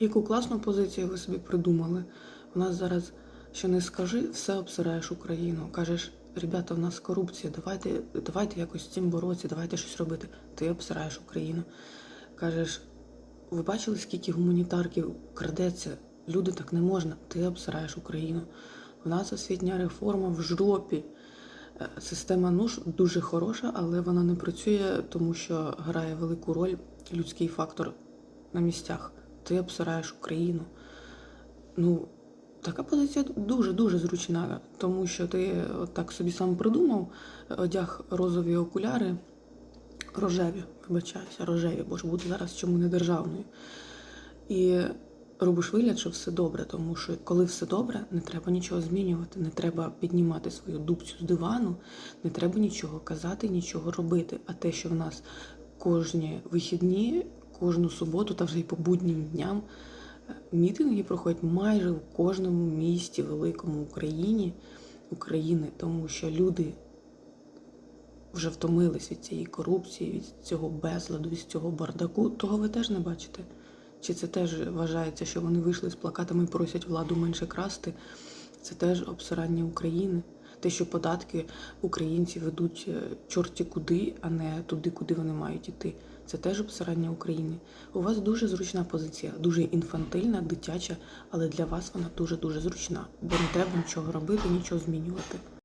Яку класну позицію ви собі придумали? У нас зараз, що не скажи, все обсираєш Україну. Кажеш, ребята, в нас корупція, давайте, давайте якось з цим боротися, давайте щось робити. Ти обсираєш Україну. Кажеш, ви бачили, скільки гуманітарків крадеться? Люди так не можна. Ти обсираєш Україну. У нас освітня реформа в жопі. Е, Система НУШ дуже хороша, але вона не працює, тому що грає велику роль людський фактор на місцях. Ти обсираєш Україну. Ну, така позиція дуже-дуже зручна, тому що ти так собі сам придумав, одяг розові окуляри, рожеві, вибачаюся, рожеві, бо ж буде зараз чому не державною. І робиш вигляд, що все добре, тому що коли все добре, не треба нічого змінювати, не треба піднімати свою дубцю з дивану, не треба нічого казати, нічого робити. А те, що в нас кожні вихідні, кожну суботу та вже й по буднім дням е, мітинги проходять майже в кожному місті великому Україні, України, тому що люди вже втомились від цієї корупції, від цього безладу, від цього бардаку. Того ви теж не бачите? Чи це теж вважається, що вони вийшли з плакатами і просять владу менше красти? Це теж обсирання України. Те, що податки українці ведуть е, чорті куди, а не туди, куди вони мають іти. Це теж обсирання України. У вас дуже зручна позиція, дуже інфантильна, дитяча, але для вас вона дуже дуже зручна, бо не треба нічого робити, нічого змінювати.